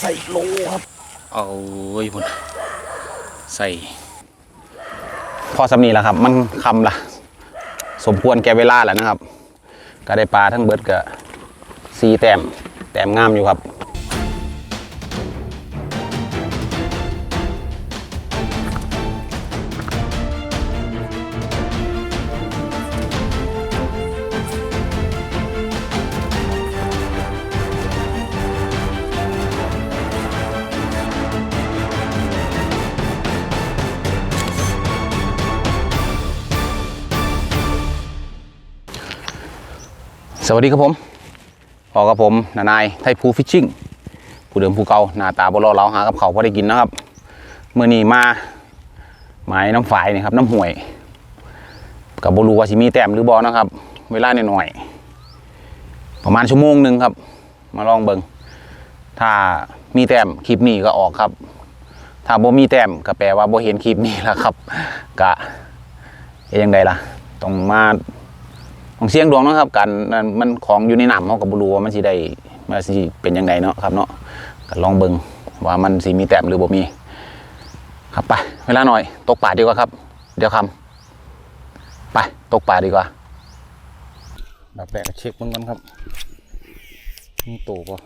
ใส่โลครับ เอาเว้ยพุ่นใส่ พอสำนีแล้วครับ มันคำละสมควรแก่เวลาแล้วนะครับ ก็ได้ปลาทั้งเบิดกับสีแต้มแต้มงามอยู่ครับ สวัสดีครับผมพอกับผมนานายไทยภูฟิชชิ่งผู้เดิมผู้เก่าหน้าตาบรอเราหากับเขาพอได้กินนะครับเมื่อนี้มาหมายน้ำฝายนี่ครับน้ำห่วย กับบรูว่าสิมีแต้มหรือบอนะครับ เวลาหน่อยๆประมาณชั่วโมงหนึ่งครับ มาลองเบิงถ้ามีแต้มคลิปนี้ก็ออกครับ ถ้าบ่มีแต้มก็แปลว่าบ่เห็นคลิปนี้แล้วครับกะยังไงล่ะต้องมา ของเสียงดวงเนาะครับกันนั่นมันของอยู่ในน้ำเขากับบรูว่ามันสิได้มันสิเป็นยังไงเนาะครับเนาะก็ลองเบิ่งว่ามันสิมีแต้มหรือบ่มีครับไปเวลาหน่อย ตกป่าดีกว่าครับ เดี๋ยวคำไปตกป่าดีกว่าแบบแรกก็เช็คเบิ่งกันครับมีโตป่ะ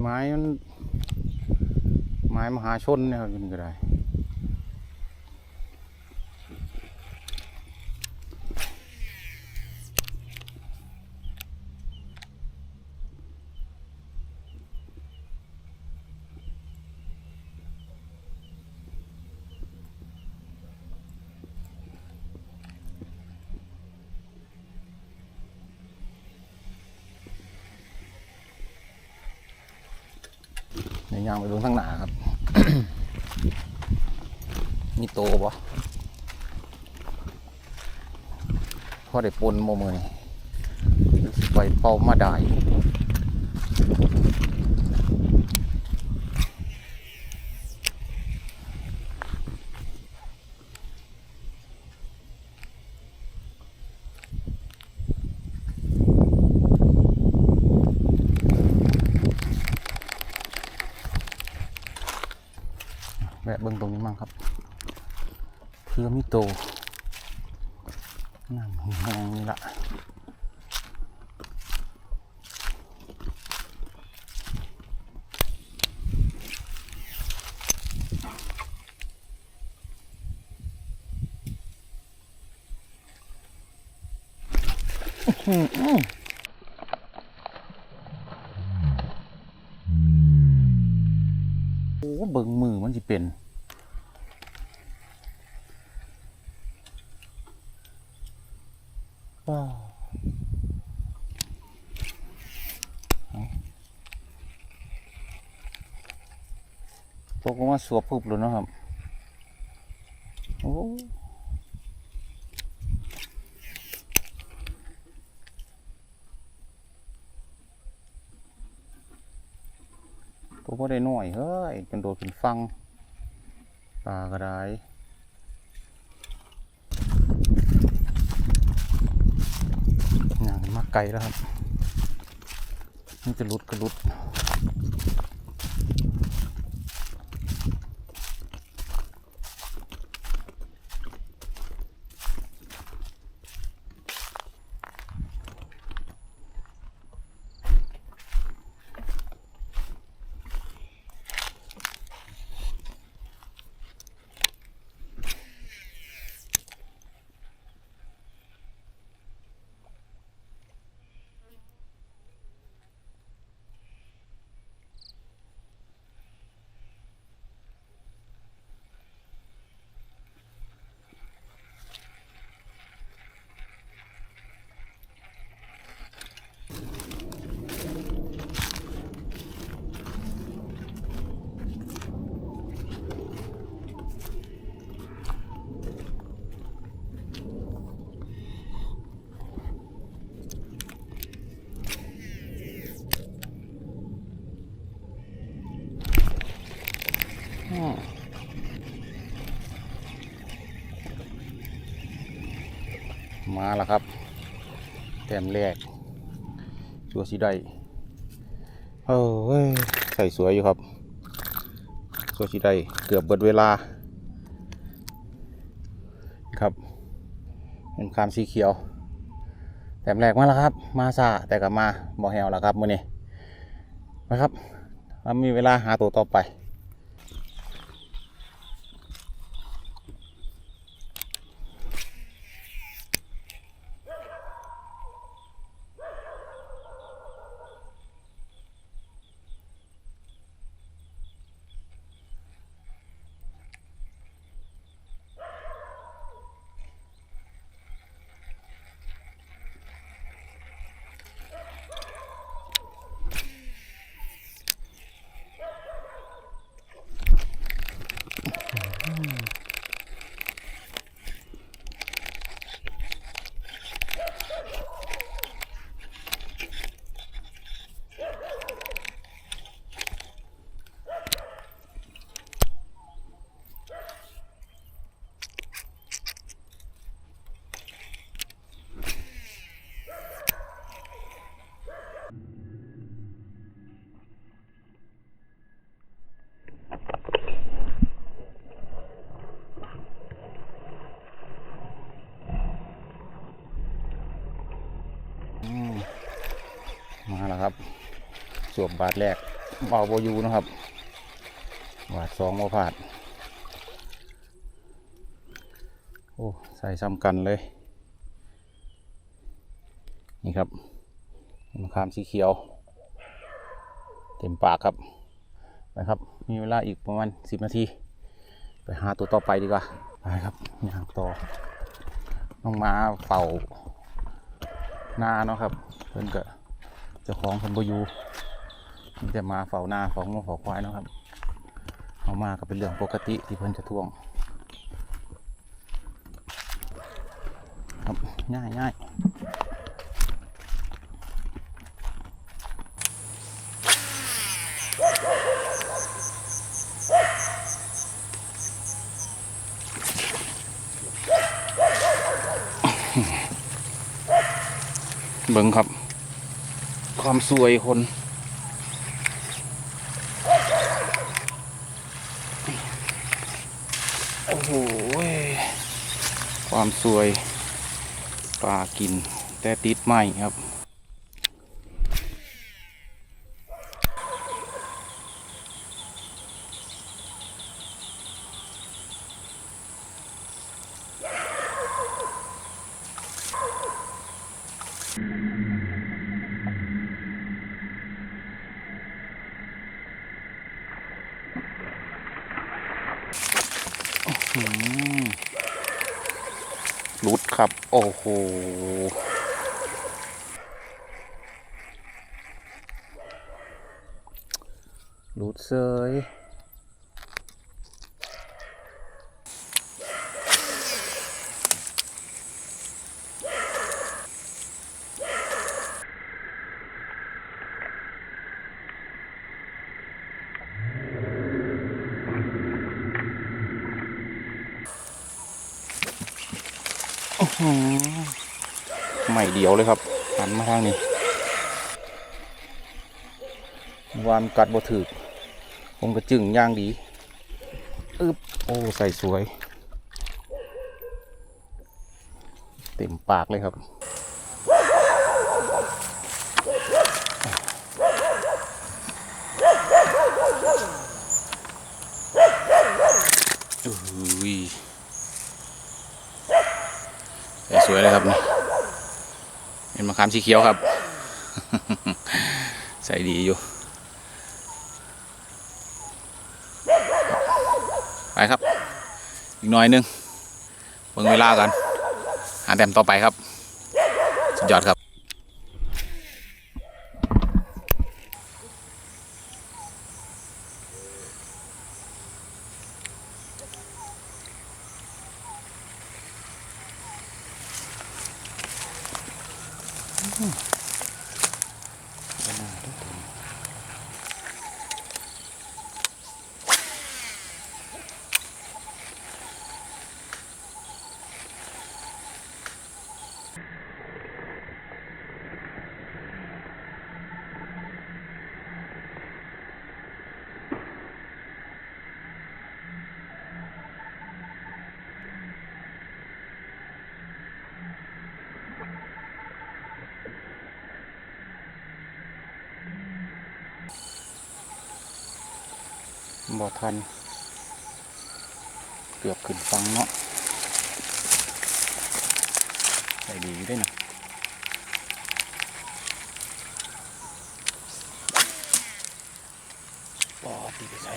ไม้มันไม้มหาชนเนี่ยครับมันก็ได้ ยางไปเบิ่งข้างหน้าครับมีโตปะพอได้ปนโมมือนี่ไปเป่ามาได้ แวะเบิ่งตรงนี้มั่งครับ เพื่อมีโตน้ำแห้งนี่ละโว้าวเอาตกลงมาสวบพึบเลยนะครับ โอ้ตัวก็ได้หน่อยเฮ้ยจนโดดขึ้นฟังปลาก็ได้ งางมาไกลแล้วครับนี่จะลุดก็ลุด แล้วครับ แต้มแรกชัวร์สิได้เออเว้ยใส่สวยอยู่ครับชัวร์สิได้เกือบเบิดเวลา ครับเป็นคามสีเขียว แต้มแรกมาแล้วครับ มาซาแต่ก็มาบอแฮวแล้วครับมื้อนี้นะครับเรามีเวลาหาตัวต่อไป มาแล้วครับสวมบาทแรกเบาโบยูนะครับ บาทสองโมพาดโอ้ใส่ซ้ำกันเลย นี่ครับมะขามสีเขียว เต็มปากครับไปครับ มีเวลาอีกประมาณสิบนาที ไปหาตัวต่อไปดีกว่าไปครับย่างต่อน้องมาเฝ้าหน้าเนาะครับ เพิ่อนก็ จ้าของเพิ่นบอยู่มีแต่มาเฝ้าหน้าของงัวเฝ้าควายนะครับเอามาก็เป็นเรื่องปกติที่เพิ่นจะท่วง ครับง่ายง่ายเบิ่งครับ ความสวยคน โอ้โห ความสวยปลากินแต่ติดไหมครับ ลุดครับ โอ้โหลุดเซย ไม่เดียวเลยครับหันมาทางนี้วานกัดบ่ถึกผมก็จึงย่างดีอึบโอ้ใส่สวย เต็มปากเลยครับอุ้ย สวยเลยครับนี่เป็นมะขามสีเขียวครับ ใส่ดีอยู่ ไปครับ อีกหน่อยนึงเบิ่งเวลากัน หาแต้มต่อไปครับ สุดยอดครับ บ่ทัน เกือบขึ้นฟังเนาะใส่ดีอยู่ด้วยนะปอดีไปใส่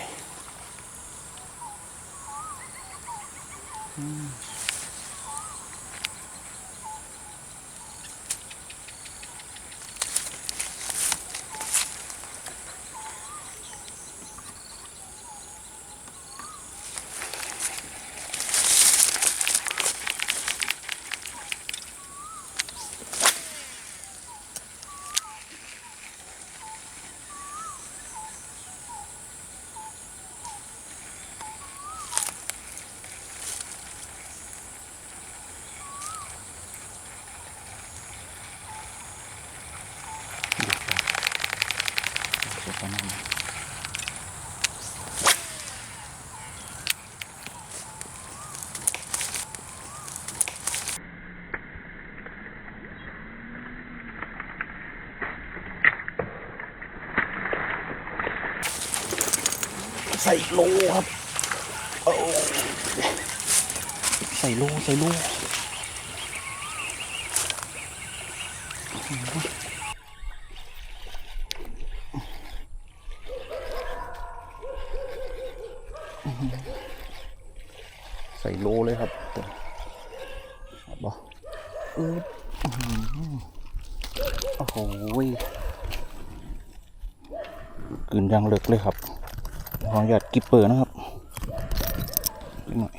อืม ใส่โลครับโอ้ใส่โลใส่โลใส่โลเลยครับตัวครับบออืดอื้อหือโอ้โหยกลืนยางเลิกเลยครับ ขออนุญาตกิปเปอร์นะครับนิดหน่อย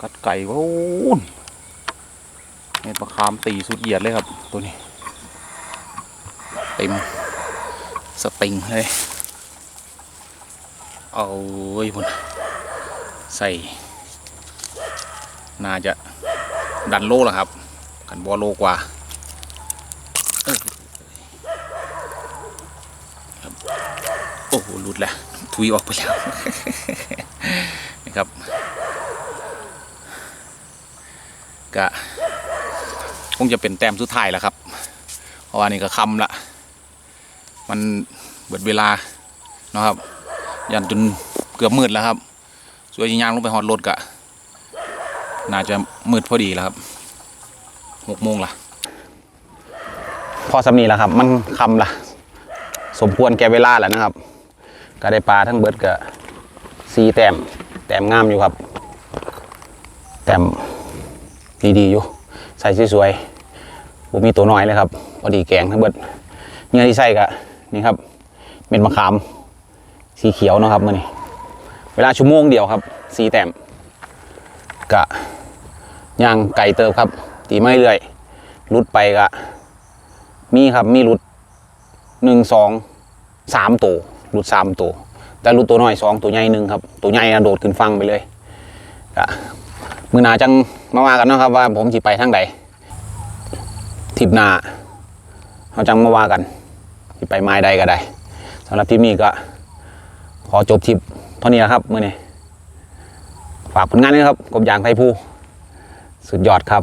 กัดไก่ว้าวเม็ดมะขามตีสุดเหยียดเลยครับ ตัวนี้เต็มสปริงเลยเอาไว้พุ่นใส่ น่าจะดันโลแล้วครับ กันบอโลกว่าเออครับ โอ้โหหลุดแล้วทุยออกไปแล้วนี่ครับก็คงจะเป็นแต้มสุดท้ายแล้วครับ เพราะว่านี่ก็คำละ มันเบิดเวลานะครับ ยันจนเกือบมืดแล้วครับ สวยจริงยางลงไปหอดรถกะน่าจะมืดพอดีแล้วครับหกโมงละพอสำนีแล้วครับ มันคำละ สมควรแก่เวลาแล้วนะครับ ก็ได้ปลาทั้งเบิดกะสีแต้มแต้มงามอยู่ครับ แต้มดีๆอยู่ใส่สวยๆผมมีตัวน้อยเลยครับพอดีแกงทั้งเบิดเนื้อที่ใส่กะนี่ครับเม็ดมะขาม สีเขียวนะครับมื่อนี้เวลาชั่วโมงเดียวครับสีแต้มกะย่างไก่เติบครับ ตีไม่เรื่อยรุดไปกะมีครับมีรุดหนึ่งสองสามตัว รุดสามตัว แต่รุดตัวน้อยสองตัวใหญ่หนึ่งครับ ตัวใหญ่นะโดดขึ้นฟังไปเลยกะมือหนาจังมาว่ากันเนาะครับว่าผมสิไปทางใดทิปหนาเขาจังมาว่ากันสิไปไม้ใดก็ได้สำหรับที่มีก็ ขอจบทิปเท่านี้นะครับมื่อนี้ฝากผลงานด้วยครับกบยางไทยภูสุดยอดครับ